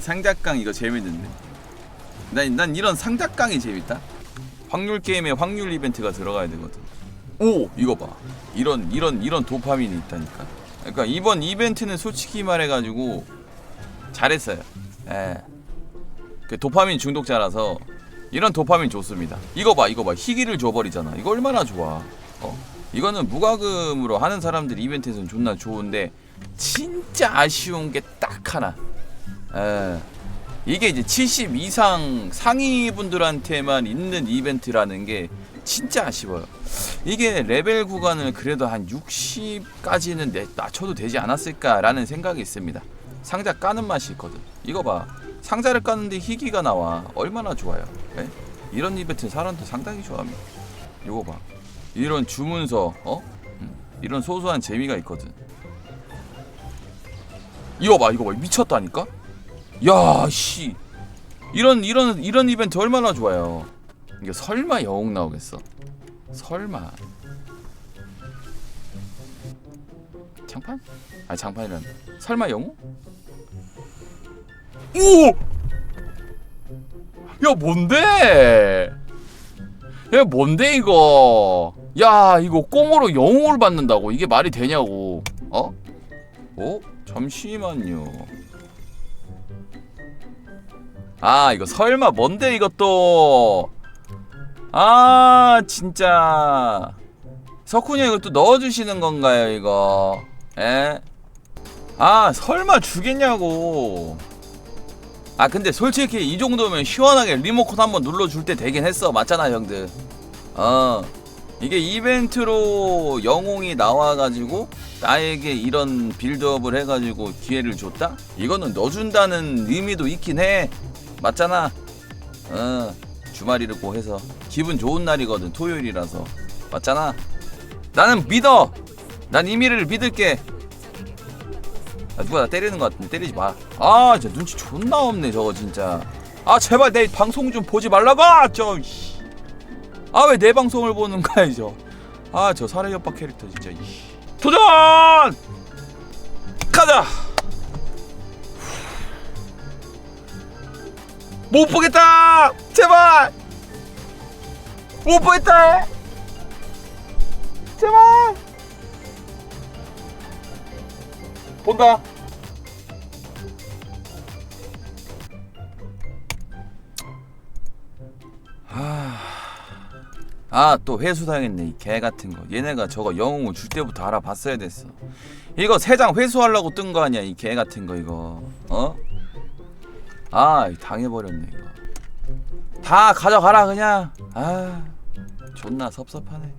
상작강 이거 재밌는데? 난, 난 이런 상작강이 재밌다. 확률 게임에 확률 이벤트가 들어가야 되거든. 오! 이거 봐. 이런 이런 이런 도파민이 있다니까. 그러니까 이번 이벤트는 솔직히 말해가지고 잘했어요. 예. 그 도파민 중독자라서 이런 도파민 좋습니다. 이거 봐 이거 봐. 희귀를 줘버리잖아. 이거 얼마나 좋아. 어. 이거는 무과금으로 하는 사람들 이벤트에서는 존나 좋은데 진짜 아쉬운 게 딱 하나 에, 이게 이제 70 이상 상위 분들한테만 있는 이벤트라는 게 진짜 아쉬워요. 이게 레벨 구간을 그래도 한 60까지는 내, 낮춰도 되지 않았을까라는 생각이 있습니다. 상자 까는 맛이 있거든. 이거 봐. 상자를 까는데 희귀가 나와. 얼마나 좋아요. 예? 이런 이벤트 사람들 상당히 좋아합니다. 이거 봐. 이런 주문서, 어? 음, 이런 소소한 재미가 있거든. 이거 봐, 이거 봐, 미쳤다니까? 야, 씨, 이런 이런 이런 이벤트 얼마나 좋아요. 이게 설마 영웅 나오겠어? 설마. 장판? 아니 장판이란. 설마 영웅? 오! 야 뭔데? 야 뭔데 이거? 야 이거 꽁으로 영웅을 받는다고 이게 말이 되냐고? 어? 어? 잠시만요. 아 이거 설마 뭔데 이것도? 아 진짜 석훈이 형 이거 또 넣어주시는 건가요 이거? 에? 아 설마 주겠냐고? 아 근데 솔직히 이 정도면 시원하게 리모컨 한번 눌러줄 때 되긴 했어 맞잖아 형들. 어 이게 이벤트로 영웅이 나와가지고 나에게 이런 빌드업을 해가지고 기회를 줬다? 이거는 넣어준다는 의미도 있긴 해. 맞잖아. 어 주말이를 고 해서 기분 좋은 날이거든 토요일이라서 맞잖아. 나는 믿어. 난 이미를 믿을게. 아, 누가 나 때리는 것 같은데 때리지 마. 아 진짜 눈치 존나 없네 저거 진짜. 아 제발 내 방송 좀 보지 말라고 저. 아 왜 내 방송을 보는 거야 저. 아 저 사례 협박 캐릭터 진짜. 도전! 가자. 못 보겠다. 제발. 못 보겠다. 제발. 본다. 아 또 회수당했네 이 개 같은 거 얘네가 저거 영웅을 줄 때부터 알아봤어야 됐어 이거 세 장 회수하려고 뜬 거 아니야 이 개 같은 거 이거 어? 아 당해버렸네 이거. 다 가져가라 그냥. 아 존나 섭섭하네